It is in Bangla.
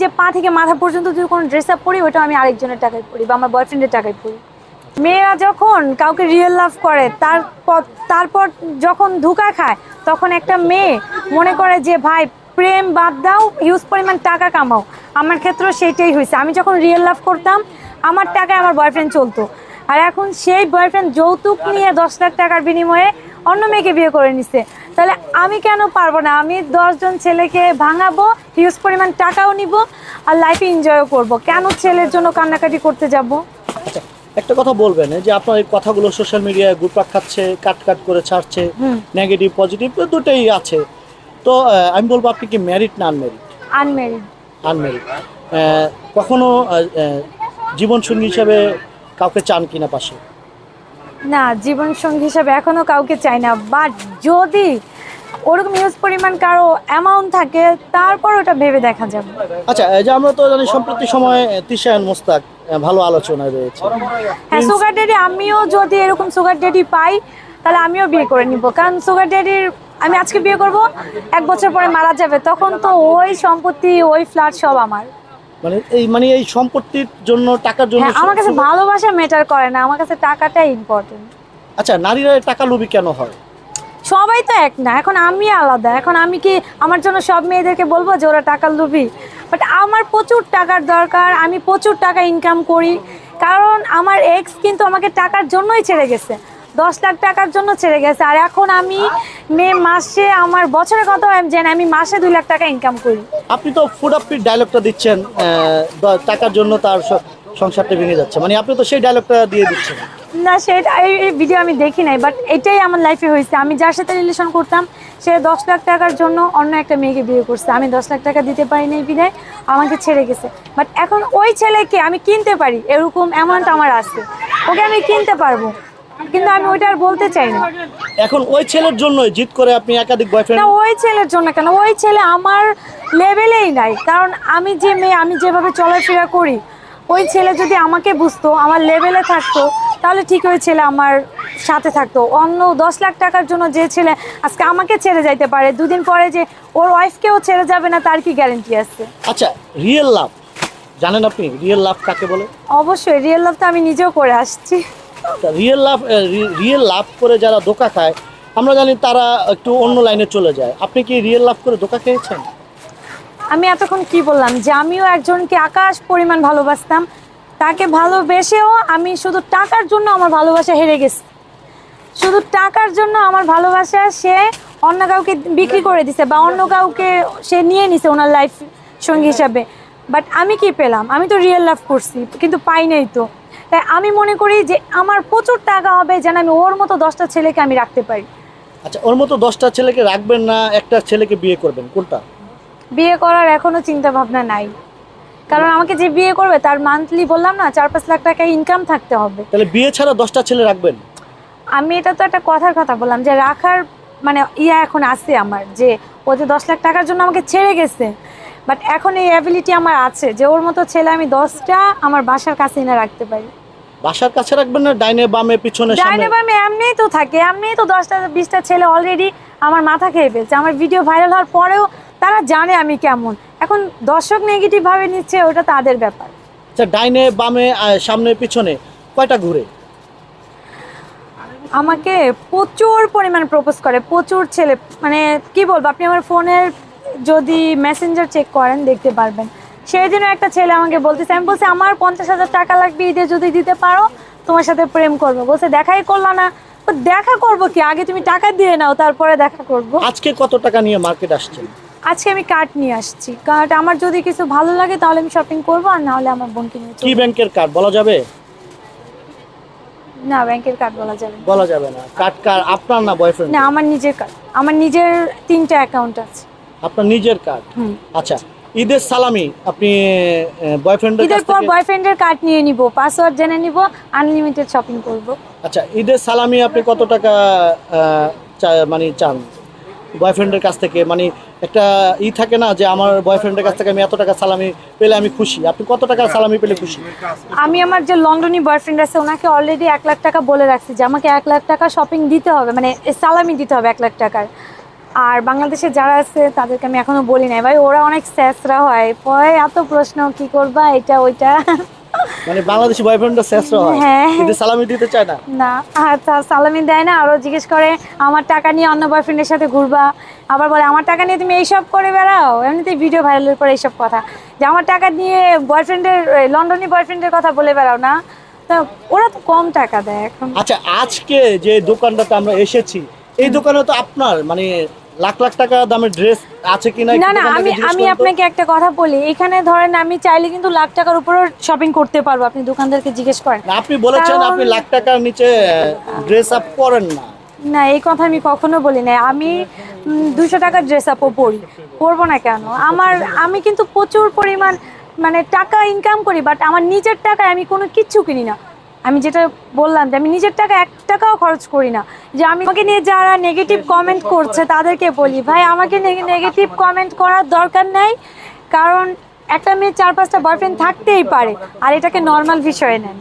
যে পা থেকে মাথা পর্যন্ত যদি কোনো ড্রেস আপ পরি, ওটা আমি আরেকজনের টাকায় পড়ি বা আমার বয়ফ্রেন্ডের টাকায় পড়ি মেয়েরা যখন কাউকে রিয়েল লাভ করে, তারপর তারপর যখন ধোকা খায়, তখন একটা মেয়ে মনে করে যে, ভাই, প্রেম বাদ দাও হিউজ পরিমাণ টাকা কামাও। আমার ক্ষেত্রেও সেইটাই হয়েছে। আমি যখন রিয়েল লাভ করতাম, আমার টাকায় আমার বয়ফ্রেন্ড চলতো। আর এখন সেই বয়ফ্রেন্ড যৌতুক নিয়ে দশ লাখ টাকার বিনিময়ে অন্য মেয়েকে বিয়ে করে নিছে। তাহলে আমি কেন পারব না? আমি দশজন ছেলেকে ভাঙাবো হিউজ পরিমাণ টাকাও নিব আর লাইফে এনজয়ও করব। কেন ছেলের জন্য কান্নাকাটি করতে যাব? আচ্ছা একটা কথা বলবেন যে আপনার এই কথাগুলো সোশ্যাল মিডিয়ায় ঘুরপাক খাচ্ছে কাট কাট করে ছাড়ছে নেগেটিভ পজিটিভ দুটোই আছে। তো আমি বলব আপনি কি ম্যারিড না আনম্যারিড আনমেরিড আনম্যারিড কখনো আহ, জীবনসঙ্গী হিসাবে কাউকে চান কিনা পাশে? না জীবন সঙ্গী হিসাবে এখনও কাউকে চাই না। বাট যদি ওরকম হিউজ পরিমাণ কারও অ্যামাউন্ট থাকে তারপর ওটা ভেবে দেখা যাবে। আচ্ছা এই যে আমরা তো জানি সম্প্রতি সময় তিশায়ন মোস্তাক ভালো আলোচনায় রয়েছে। হ্যাঁ সুগার ড্যাডি আমিও যদি এরকম সুগার ড্যাডি পাই তাহলে আমিও বিয়ে করে নিব। কারণ সুগার ড্যাডির আমি আজকে বিয়ে করব এক বছর পরে মারা যাবে। তখন তো ওই সম্পত্তি ওই ফ্ল্যাট সব আমার। মানে এই মানে এই সম্পত্তির জন্য টাকার জন্য হ্যাঁ আমার কাছে ভালোবাসা ম্যাটার করে না। আমার কাছে টাকাটাই ইম্পর্টেন্ট আচ্ছা নারীরা টাকা লুবি কেন হয়? সবাই তো এক না, এখন আমি আলাদা। এখন আমি কি আমার জন্য সব মেয়েদেরকে বলব যে ওরা টাকা লুবি? বাট আমার প্রচুর টাকার দরকার, আমি প্রচুর টাকা ইনকাম করি। কারণ আমার এক্স কিন্তু আমাকে টাকার জন্যই ছেড়ে গেছে। দশ লাখ টাকার জন্য ছেড়ে গেছে। আর এখন আমি মে মাসে আমার বছরে কত জানি আমি মাসে দুই লাখ টাকা ইনকাম করি। আপনি তো ফুড আপপির ডায়লগটা দিচ্ছেন টাকার জন্য তার সংসারটা ভেঙে যাচ্ছে। মানে আপনি তো সেই ডায়লগটা দিয়ে দিচ্ছেন। না সেটা এই ভিডিও আমি দেখি নাই বাট এটাই আমার লাইফে হয়েছে। আমি যার সাথে রিলেশন করতাম সে দশ লাখ টাকার জন্য অন্য একটা মেয়েকে বিয়ে করছে। আমি দশ লাখ টাকা দিতে পারি নাই বিদায় আমাকে ছেড়ে গেছে। বাট এখন ওই ছেলেকে আমি কিনতে পারি এরকম অ্যামাউন্ট আমার আছে। ওকে আমি কিনতে পারব কিন্তু আমি ওইটা আর বলতে চাই না। এখন ওই ছেলের জন্যই জিত করে আপনি একাধিক বয়ফ্রেন্ড না ওই ছেলের জন্য কেন? ওই ছেলে আমার লেভেলেই নাই। কারণ আমি যে মেয়ে আমি যেভাবে চলাফেরা করি ওই ছেলে যদি আমাকে বুঝতো আমার লেভেলে থাকতো তাহলে ঠিক ওই ছেলে আমার সাথে থাকতো। অন্য দশ লাখ টাকার জন্য যে ছেলে আজকে আমাকে ছেড়ে যাইতে পারে দুদিন পরে যে ওর ওয়াইফকেও ছেড়ে যাবে না তার কি গ্যারেন্টি আছে? আচ্ছা রিয়েল লাভ জানেন আপনি রিয়েল লাভ কাকে বলে? অবশ্যই রিয়েল লাভ তো আমি নিজেও করে আসছি। রিয়েল লাভ রিয়েল লাভ করে যারা ধোকা খায় আমরা জানি তারা একটু অন্য লাইনে চলে যায়। আপনি কি রিয়েল লাভ করে ধোকা খেয়েছেন? আমি এতক্ষণ কি বললাম? যে আমিও একজনকে আকাশ পরিমাণ ভালোবাসতাম। তাকে ভালোবেসেও আমি শুধু টাকার জন্য আমার ভালোবাসা হেরে গেছি। শুধু টাকার জন্য আমার ভালোবাসা সে অন্য কাউকে বিক্রি করে দিছে বা অন্য কাউকে সে নিয়ে নিছে ওনার লাইফ সঙ্গী হিসাবে। বাট আমি কি পেলাম? আমি তো রিয়েল লাভ করছি, কিন্তু পাই নাই তো। তাই আমি মনে করি যে আমার প্রচুর টাকা হবে যেন আমি ওর মতো দশটা ছেলেকে আমি রাখতে পারি। আচ্ছা ওর মতো দশটা ছেলেকে রাখবেন না, একটা ছেলেকে বিয়ে করবেন, কোনটা? বিয়ে করার এখনও চিন্তা ভাবনা নাই। কারণ আমাকে যে বিয়ে করবে তার মান্থলি বললাম না চার পাঁচ লাখ টাকা ইনকাম থাকতে হবে। তাহলে বিয়ে ছাড়া দশটা ছেলে রাখবেন? আমি এটা তো একটা কথার কথা বললাম যে রাখার মানে ইয়া এখন আছে আমার যে ও যে দশ লাখ টাকার জন্য আমাকে ছেড়ে গেছে। বাট এখন এই অ্যাবিলিটি আমার আছে যে ওর মতো ছেলে আমি দশটা আমার বাসার কাছে এনে রাখতে পারি। বাসার কাছে রাখবেন না? ডাইনে বামে পিছনে ডাইনে বামে এমনিই তো থাকে এমনিই তো দশটা বিশটা ছেলে অলরেডি আমার মাথা খেয়ে ফেলছে। আমার ভিডিও ভাইরাল হওয়ার পরেও তারা জানে আমি কেমন। এখন দর্শক নেগেটিভ ভাবে নিচ্ছে ওটা তাদের ব্যাপার। আচ্ছা ডাইনে বামে সামনে পিছনে কয়টা ঘুরে? আমাকে প্রচুর পরিমাণ প্রপোজ করে প্রচুর ছেলে মানে কি বলব আপনি আমার ফোনের যদি মেসেঞ্জার চেক করেন দেখতে পারবেন। সেই দিনও একটা ছেলে আমাকে বলতেছে আমি বলছি আমার পঞ্চাশ হাজার টাকা লাগবে ঈদে যদি দিতে পারো তোমার সাথে প্রেম করব। বলছে দেখাই করল না। দেখা করব কি? আগে তুমি টাকা দিয়ে নাও তারপরে দেখা করব। আজকে কত টাকা নিয়ে মার্কেট আসছেন আজকে আমি কার্ড নিয়ে আসছি। কার্ড আমার যদি কিছু ভালো লাগে তাহলে আমি শপিং করব আর না হলে আমার বোনকে নিয়ে কি ব্যাংকের কার্ড বলা যাবে? না ব্যাংকের কার্ড বলা যাবে না। বলা যাবে না। কার্ড কার? আপনার না বয়ফ্রেন্ড না আমার নিজের কার্ড আমার নিজের তিনটা অ্যাকাউন্ট আছে। আপনার নিজের কার্ড হুম। আচ্ছা ঈদের সালামি আপনি বয়ফ্রেন্ডের ঈদের পর থেকে বয়ফ্রেন্ডের কার্ড নিয়ে নিব পাসওয়ার্ড জেনে নিব আনলিমিটেড শপিং করব। আচ্ছা ঈদের সালামি আপনি কত টাকা আহ, চা- মানে চান? বয়ফ্রেন্ডের কাছ থেকে মানে একটা ই থাকে না যে আমার বয়ফ্রেন্ডের কাছ থেকে আমি এত টাকা সালামি পেলে আমি খুশি। আপনি কত টাকা সালামি পেলে খুশি? আমি আমার যে লন্ডনি বয়ফ্রেন্ড আছে ওনাকে অলরেডি এক লাখ টাকা বলে রাখছি যে আমাকে এক লাখ টাকা শপিং দিতে হবে মানে সালামি দিতে হবে এক লাখ টাকার। আর বাংলাদেশে যারা আছে তাদেরকে আমি এখনও বলি নাই। ভাই ওরা অনেক স্যাসরা হয়। পরে এত প্রশ্ন কি করবা? এটা ওইটা? মানে বাংলাদেশি বয়ফ্রেন্ডটা শেষ হয়। হ্যাঁ। কিন্তু সালামি দিতে চায় না। না আচ্ছা সালামি দেয় না আরও জিজ্ঞেস করে আমার টাকা নিয়ে অন্য বয়ফ্রেন্ডের সাথে ঘুরবা? আবার বলে আমার টাকা নিয়ে তুমি এইসব করে বেড়াও? এমনিতেই ভিডিও ভাইরালের পরে এইসব কথা। যে আমার টাকা নিয়ে বয়ফ্রেন্ডের লন্ডনি বয়ফ্রেন্ডের কথা বলে বেড়াও না? তা ওরা তো কম টাকা দেয় এখন। আচ্ছা আজকে যে দোকানটাতে আমরা এসেছি এই দোকানে তো আপনার মানে লাখ লাখ টাকা দামের ড্রেস আছে কিনা না না আমি আমি আপনাকে একটা কথা বলি। এখানে ধরেন আমি চাইলে কিন্তু লাখ টাকার উপরও শপিং করতে পারব আপনি দোকানদারকে জিজ্ঞেস করেন। আপনি বলেছেন আপনি লাখ টাকার নিচে ড্রেস আপ করেন না। না এই কথা আমি কখনো বলি না আমি দুশো টাকার ড্রেস আপও পরি। পরবো না কেন? আমার আমি কিন্তু প্রচুর পরিমাণ মানে টাকা ইনকাম করি বাট আমার নিজের টাকায় আমি কোনো কিচ্ছু কিনি না। আমি যেটা বললাম যে আমি নিজের টাকা, এক টাকাও খরচ করি না। যে আমি আমাকে নিয়ে যারা নেগেটিভ কমেন্ট করছে তাদেরকে বলি, ভাই, আমাকে নেগেটিভ কমেন্ট করার দরকার নেই, কারণ একটা মেয়ে চার পাঁচটা বয়ফ্রেন্ড থাকতেই পারে, আর এটাকে নর্মাল বিষয়ে নেন।